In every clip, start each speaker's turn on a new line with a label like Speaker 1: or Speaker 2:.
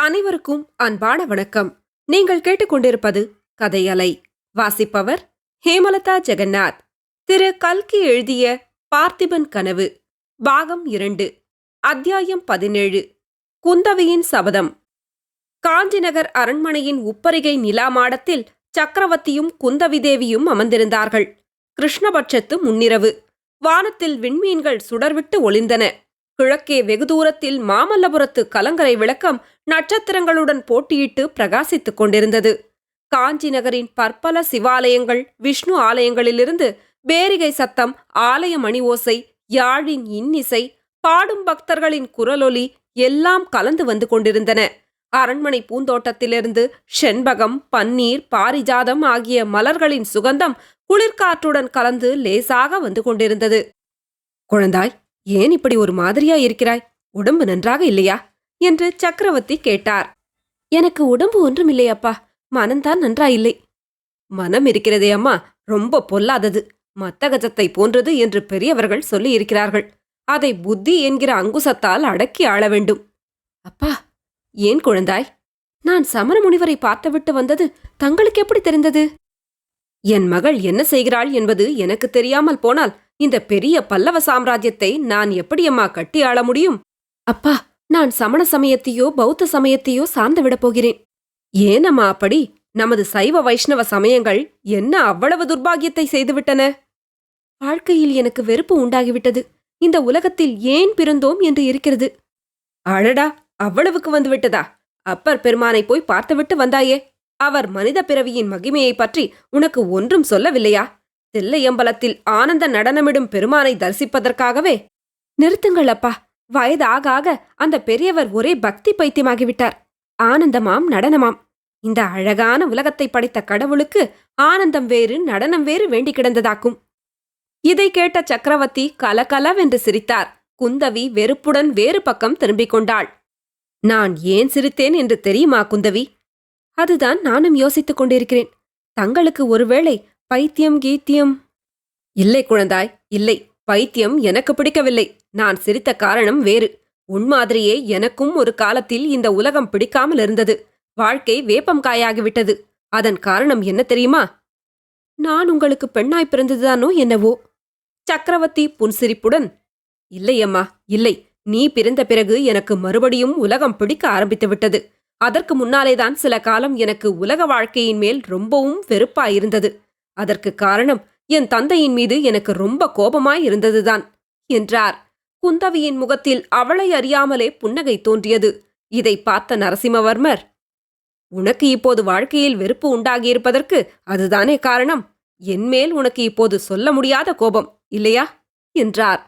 Speaker 1: அனைவருக்கும் அன்பான வணக்கம். நீங்கள் கேட்டுக்கொண்டிருப்பது கதையலை. வாசிப்பவர் ஹேமலதா ஜெகநாத். திரு கல்கி எழுதிய பார்த்திபன் கனவு பாகம் இரண்டு அத்தியாயம் பதினேழு குந்தவையின் சபதம். காஞ்சிநகர் அரண்மனையின் உப்பரிகை நிலா மாடத்தில் சக்கரவர்த்தியும் குந்தவி தேவியும் அமர்ந்திருந்தார்கள். கிருஷ்ணபட்சத்து முன்னிரவு வானத்தில் விண்மீன்கள் சுடர்விட்டு ஒளிந்தன. கிழக்கே வெகு தூரத்தில் மாமல்லபுரத்து கலங்கரை விளக்கம் நட்சத்திரங்களுடன் போட்டியிட்டு பிரகாசித்துக் கொண்டிருந்தது. காஞ்சி நகரின் பற்பல சிவாலயங்கள் விஷ்ணு ஆலயங்களிலிருந்து பேரிகை சத்தம் ஆலய மணி ஓசை யாழின் இன்னிசை பாடும் பக்தர்களின் குரலொலி எல்லாம் கலந்து வந்து கொண்டிருந்தன. அரண்மனை பூந்தோட்டத்திலிருந்து செண்பகம் பன்னீர் பாரிஜாதம் ஆகிய மலர்களின் சுகந்தம் குளிர்காற்றுடன் கலந்து லேசாக வந்து கொண்டிருந்தது. குழந்தாய் ஏன் இப்படி ஒரு மாதிரியா இருக்கிறாய்? உடம்பு நன்றாக இல்லையா? என்று சக்கரவர்த்தி கேட்டார். எனக்கு உடம்பு ஒன்றுமில்லை அப்பா. மனம்தான் நன்றாயில்லை. மனம் இருக்கிறதே அம்மா. ரொம்ப பொல்லாதது. மத்தகஜத்தை போன்றது என்று பெரியவர்கள் சொல்லியிருக்கிறார்கள். அதை புத்தி என்கிற அங்குசத்தால் அடக்கி ஆள வேண்டும். அப்பா ஏன் குழந்தாய்? நான் சமர முனிவரை பார்த்துவிட்டு வந்தது தங்களுக்கு எப்படி தெரிந்தது? என் மகள் என்ன செய்கிறாள் என்பது எனக்கு தெரியாமல் போனால் இந்த பெரிய பல்லவ சாம்ராஜ்யத்தை நான் எப்படியம்மா கட்டி ஆள முடியும்? அப்பா நான் சமண சமயத்தையோ பௌத்த சமயத்தையோ சார்ந்து விடப் போகிறேன். ஏனம்மா அப்படி? நமது சைவ வைஷ்ணவ சமயங்கள் என்ன அவ்வளவு துர்பாகியத்தை செய்துவிட்டன? வாழ்க்கையில் எனக்கு வெறுப்பு உண்டாகிவிட்டது. இந்த உலகத்தில் ஏன் பிறந்தோம் என்று இருக்கிறது? அழடா அவ்வளவுக்கு வந்துவிட்டதா? அப்பர் பெருமானை போய் பார்த்துவிட்டு வந்தாயே. அவர் மனித பிறவியின் மகிமையைப் பற்றி உனக்கு ஒன்றும் சொல்லவில்லையா? தில்லையம்பலத்தில் ஆனந்த நடனமிடும் பெருமானை தரிசிப்பதற்காகவே. நிறுத்துங்கள் அப்பா வயது ஆக ஆக அந்த பெரியவர் ஒரே பக்தி பைத்தியமாகிவிட்டார். ஆனந்தமாம் நடனமாம். இந்த அழகான உலகத்தை படைத்த கடவுளுக்கு ஆனந்தம் வேறு நடனம் வேறு வேண்டி கிடந்ததாக்கும். இதை கேட்ட சக்கரவர்த்தி கலகலவென்று சிரித்தார். குந்தவி வெறுப்புடன் வேறு பக்கம் திரும்பிக் கொண்டாள். நான் ஏன் சிரித்தேன் என்று தெரியுமா குந்தவி? அதுதான் நானும் யோசித்துக் கொண்டிருக்கிறேன். தங்களுக்கு ஒருவேளை பைத்தியம் கீத்தியம். இல்லை குழந்தாய் இல்லை. பைத்தியம் எனக்கு பிடிக்கவில்லை. நான் சிரித்த காரணம் வேறு. உன் மாதிரியே எனக்கும் ஒரு காலத்தில் இந்த உலகம் பிடிக்காமல் இருந்தது. வாழ்க்கை வேப்பம் காயாகிவிட்டது அதன் காரணம் என்ன தெரியுமா? நான் உங்களுக்கு பெண்ணாய் பிறந்ததுதானோ என்னவோ? சக்கரவர்த்தி புன்சிரிப்புடன் இல்லையம்மா இல்லை. நீ பிறந்த பிறகு எனக்கு மறுபடியும் உலகம் பிடிக்க ஆரம்பித்து விட்டது. அதற்கு முன்னாலேதான் சில காலம் எனக்கு உலக வாழ்க்கையின் மேல் ரொம்பவும் வெறுப்பாயிருந்தது. அதற்கு காரணம் என் தந்தையின் மீது எனக்கு ரொம்ப கோபமாய் இருந்ததுதான் என்றார். குந்தவியின் முகத்தில் அவளை அறியாமலே புன்னகை தோன்றியது. இதை பார்த்த நரசிம்மவர்மர் உனக்கு இப்போது வாழ்க்கையில் வெறுப்பு உண்டாகியிருப்பதற்கு அதுதானே காரணம்? என்மேல் உனக்கு இப்போது சொல்ல முடியாத கோபம் இல்லையா? என்றார்.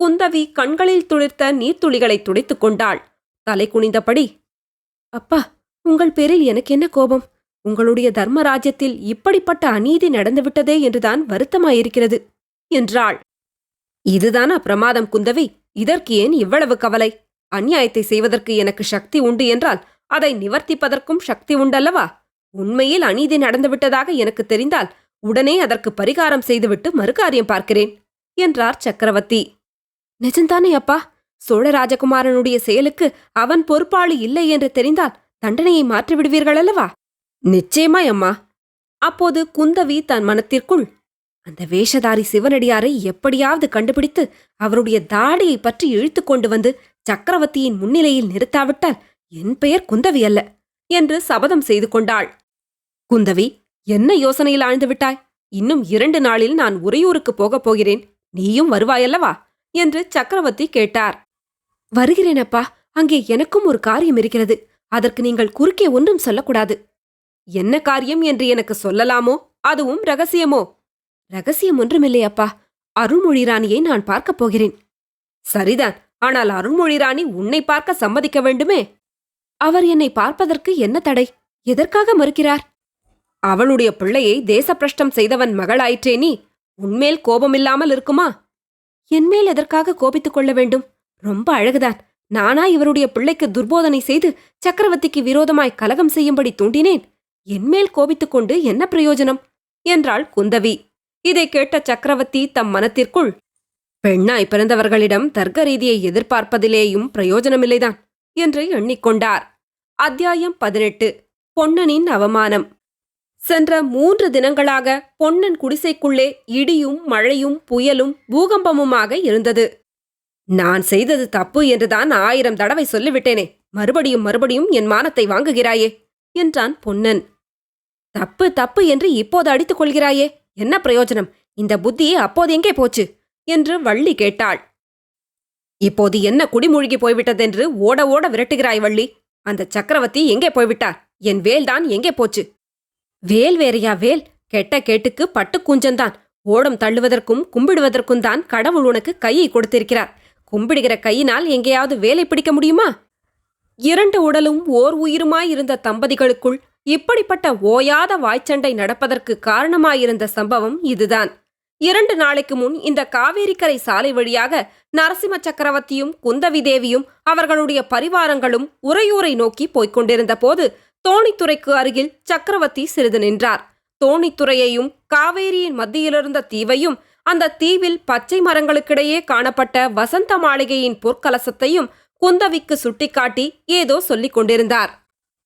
Speaker 1: குந்தவி கண்களில் துளிர்த்த நீர்த்துளிகளை துடைத்துக் கொண்டாள். தலை குனிந்தபடி அப்பா உங்கள் பேரில் எனக்கு என்ன கோபம்? உங்களுடைய தர்மராஜ்யத்தில் இப்படிப்பட்ட அநீதி நடந்துவிட்டதே என்றுதான் வருத்தமாயிருக்கிறது. என்றாள். இதுதானா பிரமாதம் குந்தவி? இதற்கு ஏன் இவ்வளவு கவலை? அநியாயத்தை செய்வதற்கு எனக்கு சக்தி உண்டு என்றால் அதை நிவர்த்திப்பதற்கும் சக்தி உண்டல்லவா? உண்மையில் அநீதி நடந்துவிட்டதாக எனக்கு தெரிந்தால் உடனே அதற்கு பரிகாரம் செய்துவிட்டு மறுகாரியம் பார்க்கிறேன் என்றார் சக்கரவர்த்தி. நிஜந்தானே அப்பா? சோழ ராஜகுமாரனுடைய செயலுக்கு அவன் பொறுப்பாளி இல்லை என்று தெரிந்தால் தண்டனையை மாற்றி விடுவீர்கள் அல்லவா நிச்சயமாய் அம்மா அப்போது குந்தவி தன் மனத்திற்குள் அந்த வேஷதாரி சிவனடியாரை எப்படியாவது கண்டுபிடித்து அவருடைய தாடியை பற்றி இழுத்து கொண்டு வந்து சக்கரவர்த்தியின் முன்னிலையில் நிறுத்தாவிட்டால் என் பெயர் குந்தவி அல்ல என்று சபதம் செய்து கொண்டாள். குந்தவி என்ன யோசனையில் ஆழ்ந்து விட்டாய்? இன்னும் இரண்டு நாளில் நான் உறையூருக்கு போகப் போகிறேன். நீயும் வருவாயல்லவா? என்று சக்கரவர்த்தி கேட்டார். வருகிறேனப்பா அங்கே எனக்கும் ஒரு காரியம் இருக்கிறது. அதற்கு நீங்கள் குறுக்கே ஒன்றும் சொல்லக்கூடாது. என்ன காரியம் என்று எனக்கு சொல்லலாமோ? அதுவும் ரகசியமோ? ரகசியம் ஒன்றுமில்லை அப்பா அருள்மொழி ராணியை நான் பார்க்கப் போகிறேன். சரிதான். ஆனால் அருள்மொழி ராணி உன்னை பார்க்க சம்மதிக்க வேண்டுமே? அவர் என்னை பார்ப்பதற்கு என்ன தடை? எதற்காக மறுக்கிறார்? அவளுடைய பிள்ளையை தேசப்பிரஷ்டம் செய்தவன் மகளாயிற்றே நீ. உன்மேல் கோபமில்லாமல் இருக்குமா? என்மேல் எதற்காக கோபித்துக் கொள்ள வேண்டும்? ரொம்ப அழகுதான். நானா இவருடைய பிள்ளைக்கு துர்போதனை செய்து சக்கரவர்த்திக்கு விரோதமாய் கலகம் செய்யும்படி தூண்டினேன். என்மேல் கோபித்துக் கொண்டு என்ன பிரயோஜனம்? என்றாள் குந்தவி. இதை கேட்ட சக்கரவர்த்தி தம் மனத்திற்குள் பெண்ணாய் பிறந்தவர்களிடம் தர்க்க ரீதியை எதிர்பார்ப்பதிலேயும் பிரயோஜனமில்லைதான் என்று எண்ணிக்கொண்டார். அத்தியாயம் பதினெட்டு. பொன்னனின் அவமானம். சென்ற மூன்று தினங்களாக பொன்னன் குடிசைக்குள்ளே இடியும் மழையும் புயலும் பூகம்பமுமாக இருந்தது. நான் செய்தது தப்பு என்றுதான் ஆயிரம் தடவை சொல்லிவிட்டேனே மறுபடியும் மறுபடியும் என் மானத்தை வாங்குகிறாயே என்றான் பொன்னன். தப்பு தப்பு என்று இப்போது அடித்துக் கொள்கிறாயே என்ன பிரயோஜனம்? இந்த புத்தி அப்போது எங்கே போச்சு? என்று வள்ளி கேட்டாள். இப்போது என்ன குடிமூழ்கி போய்விட்டதென்று ஓட ஓட விரட்டுகிறாய் வள்ளி. அந்த சக்கரவர்த்தி எங்கே போய்விட்டார்? என் வேல்தான் எங்கே போச்சு? வேல் வேறையா வேல்? கெட்ட கேட்டுக்கு பட்டு கூஞ்சந்தான் ஓடம் தள்ளுவதற்கும் கும்பிடுவதற்கும் தான் கடவுள் உனக்கு கையை கொடுத்திருக்கிறார். கும்பிடுகிற கையினால் எங்கேயாவது வேலை பிடிக்க முடியுமா? இரண்டு உடலும் ஓர் உயிருமாயிருந்த தம்பதிகளுக்குள் இப்படிப்பட்ட ஓயாத வாய்ச்சண்டை நடப்பதற்கு காரணமாயிருந்த சம்பவம் இதுதான். இரண்டு நாளைக்கு முன் இந்த காவேரிக்கரை சாலை வழியாக நரசிம்ம சக்கரவர்த்தியும் குந்தவி தேவியும் அவர்களுடைய பரிவாரங்களும் உறையூரை நோக்கி போய்க் கொண்டிருந்த போது தோணித்துறைக்கு அருகில் சக்கரவர்த்தி சிறிது நின்றார். தோணித்துறையையும் காவேரியின் மத்தியிலிருந்த தீவையும் அந்த தீவில் பச்சை மரங்களுக்கிடையே காணப்பட்ட வசந்த மாளிகையின் பொற்கலசத்தையும் குந்தவிக்கு சுட்டிக்காட்டி ஏதோ சொல்லிக் கொண்டிருந்தார்.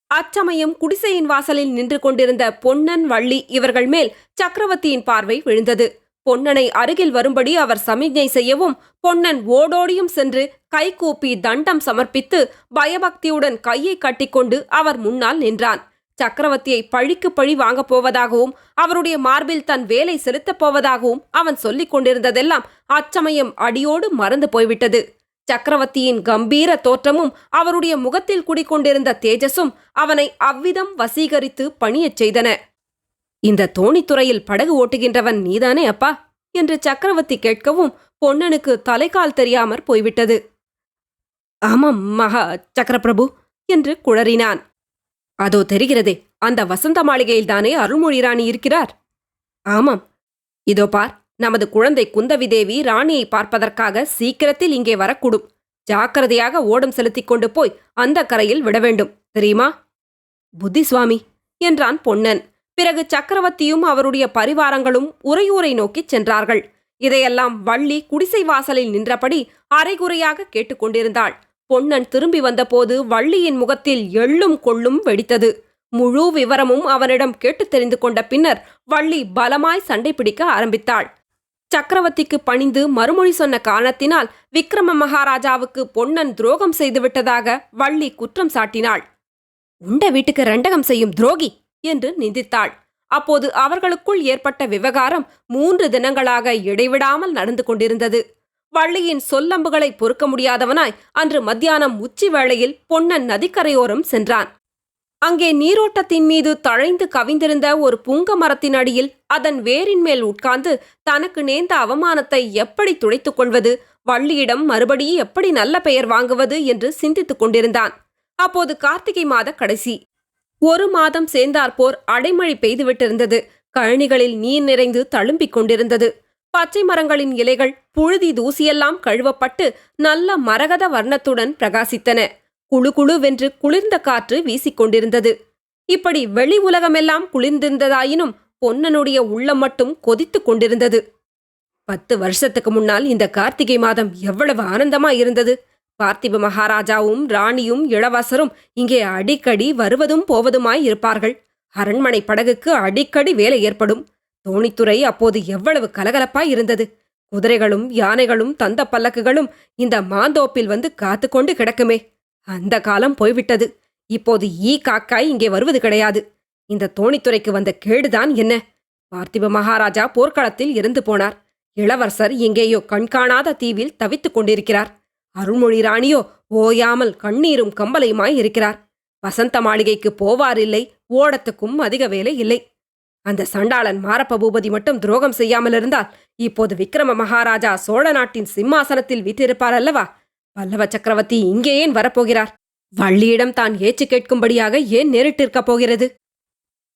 Speaker 1: அச்சமயம் குடிசையின் வாசலில் நின்று கொண்டிருந்த பொன்னன் வள்ளி இவர்கள் மேல் சக்கரவர்த்தியின் பார்வை விழுந்தது. பொன்னனை அருகில் வரும்படி அவர் சமிக்ஞை செய்யவும் பொன்னன் ஓடோடியும் சென்று கைகூப்பி தண்டம் சமர்ப்பித்து பயபக்தியுடன் கையை கட்டிக்கொண்டு அவர் முன்னால் நின்றான். சக்கரவர்த்தியை பழிக்கு பழி வாங்கப் போவதாகவும் அவருடைய மார்பில் தன் வேலை செலுத்தப் போவதாகவும் அவன் சொல்லிக் கொண்டிருந்ததெல்லாம் அச்சமயம் அடியோடு மறந்து போய்விட்டது. சக்கரவர்த்தியின் கம்பீர தோற்றமும் அவருடைய முகத்தில் குடிக்கொண்டிருந்த தேஜஸும் அவனை அவ்விதம் வசீகரித்து பணியச் செய்தன. இந்த தோணித்துறையில் படகு ஓட்டுகின்றவன் நீதானே அப்பா? என்று சக்கரவர்த்தி கேட்கவும் பொன்னனுக்கு தலைகால் தெரியாமற் போய்விட்டது. ஆமாம் மகா சக்கரபிரபு என்று குழறினான். அதோ தெரிகிறதே அந்த வசந்த மாளிகையில்தானே அருள்மொழி ராணி இருக்கிறார்? ஆமாம். இதோ பார் நமது குழந்தை குந்தவி தேவி ராணியை பார்ப்பதற்காக சீக்கிரத்தில் இங்கே வரக்கூடும். ஜாக்கிரதையாக ஓடம் செலுத்திக் கொண்டு போய் அந்த கரையில் விட வேண்டும் தெரியுமா? புத்தி சுவாமி என்றான் பொன்னன். பிறகு சக்கரவர்த்தியும் அவருடைய பரிவாரங்களும் உரையூரை நோக்கிச் சென்றார்கள். இதையெல்லாம் வள்ளி குடிசை வாசலில் நின்றபடி அரைகுறையாக கேட்டுக்கொண்டிருந்தாள் பொன்னன் திரும்பி வந்தபோது வள்ளியின் முகத்தில் எள்ளும் கொள்ளும் வெடித்தது. முழு விவரமும் அவனிடம் கேட்டுத் தெரிந்து கொண்ட பின்னர் வள்ளி பலமாய் சண்டை பிடிக்க ஆரம்பித்தாள். சக்கரவர்த்திக்கு பணிந்து மறுமொழி சொன்ன காரணத்தினால் விக்ரம மகாராஜாவுக்கு பொன்னன் துரோகம் செய்துவிட்டதாக வள்ளி குற்றம் சாட்டினாள். உண்ட வீட்டுக்கு ரெண்டகம் செய்யும் துரோகி! என்று நிந்தித்தாள். அப்போது அவர்களுக்குள் ஏற்பட்ட விவகாரம் மூன்று தினங்களாக இடைவிடாமல் நடந்து கொண்டிருந்தது. வள்ளியின் சொல்லம்புகளை பொறுக்க முடியாதவனாய் அன்று மத்தியானம் உச்சி வேளையில் பொன்னன் நதிக்கரையோரம் சென்றான். அங்கே நீரோட்டத்தின் மீது தழைந்து கவிந்திருந்த ஒரு புங்க மரத்தின் அடியில் அதன் வேரின் மேல் உட்கார்ந்து தனக்கு நேர்ந்த அவமானத்தை எப்படி துடைத்துக் கொள்வது வள்ளியிடம் மறுபடி எப்படி நல்ல பெயர் வாங்குவது என்று சிந்தித்துக் கொண்டிருந்தான். அப்போது கார்த்திகை மாத கடைசி. ஒரு மாதம் சேர்ந்தாற்போர் அடைமழை பெய்துவிட்டிருந்தது. கழனிகளில் நீர் நிறைந்து தழும்பிக் கொண்டிருந்தது. பச்சை மரங்களின் இலைகள் புழுதி தூசியெல்லாம் கழுவப்பட்டு நல்ல மரகத வர்ணத்துடன் பிரகாசித்தன. குழு குழுவென்று குளிர்ந்த காற்று வீசிக்கொண்டிருந்தது. இப்படி வெளி உலகமெல்லாம் குளிர்ந்திருந்ததாயினும் பொன்னனுடைய உள்ளம் மட்டும் கொதித்துக் கொண்டிருந்தது. பத்து வருஷத்துக்கு முன்னால் இந்த கார்த்திகை மாதம் எவ்வளவு ஆனந்தமா இருந்தது பார்த்திப மகாராஜாவும் ராணியும் இளவரசரும் இங்கே அடிக்கடி வருவதும் போவதுமாய் இருப்பார்கள் அரண்மனை படகுக்கு அடிக்கடி வேலை ஏற்படும். தோணித்துறை அப்போது எவ்வளவு கலகலப்பாய் இருந்தது குதிரைகளும் யானைகளும் தந்த பல்லக்குகளும் இந்த மாந்தோப்பில் வந்து காத்துக்கொண்டு கிடக்குமே. அந்த காலம் போய்விட்டது. இப்போது ஈ காக்காய் இங்கே வருவது கிடையாது. இந்த தோணித்துறைக்கு வந்த கேடுதான் என்ன? பார்த்திப மகாராஜா போர்க்களத்தில் இறந்து போனார். இளவரசர் எங்கேயோ கண்காணாத தீவில் தவித்துக் கொண்டிருக்கிறார். அருள்மொழி ராணியோ ஓயாமல் கண்ணீரும் கம்பலையுமாய் இருக்கிறார். வசந்த மாளிகைக்கு போவாரில்லை ஓடத்துக்கும் அதிக வேலை இல்லை. அந்த சண்டாளன் மாரப்ப பூபதி மட்டும் துரோகம் செய்யாமல் இருந்தால் இப்போது விக்ரம மகாராஜா சோழ நாட்டின் சிம்மாசனத்தில் வீற்றிருப்பார் அல்லவா? பல்லவ சக்கரவர்த்தி இங்கே ஏன் வரப்போகிறார்? வள்ளியிடம் தான் ஏச்சு கேட்கும்படியாக ஏன் நேரிட்டிருக்கப் போகிறது?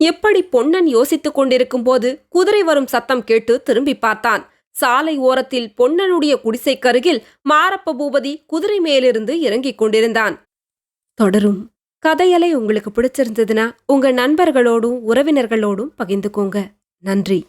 Speaker 1: எப்படி பொன்னன் யோசித்துக் கொண்டிருக்கும் போது குதிரை வரும் சத்தம் கேட்டு திரும்பி பார்த்தான். சாலை ஓரத்தில் பொன்னனுடைய குடிசைக்கருகில் மாரப்ப பூபதி குதிரை மேலிருந்து இறங்கிக் கொண்டிருந்தான். தொடரும். கதையலை உங்களுக்கு பிடிச்சிருந்ததுன்னா உங்க நண்பர்களோடும் உறவினர்களோடும் பகிர்ந்துக்கோங்க. நன்றி.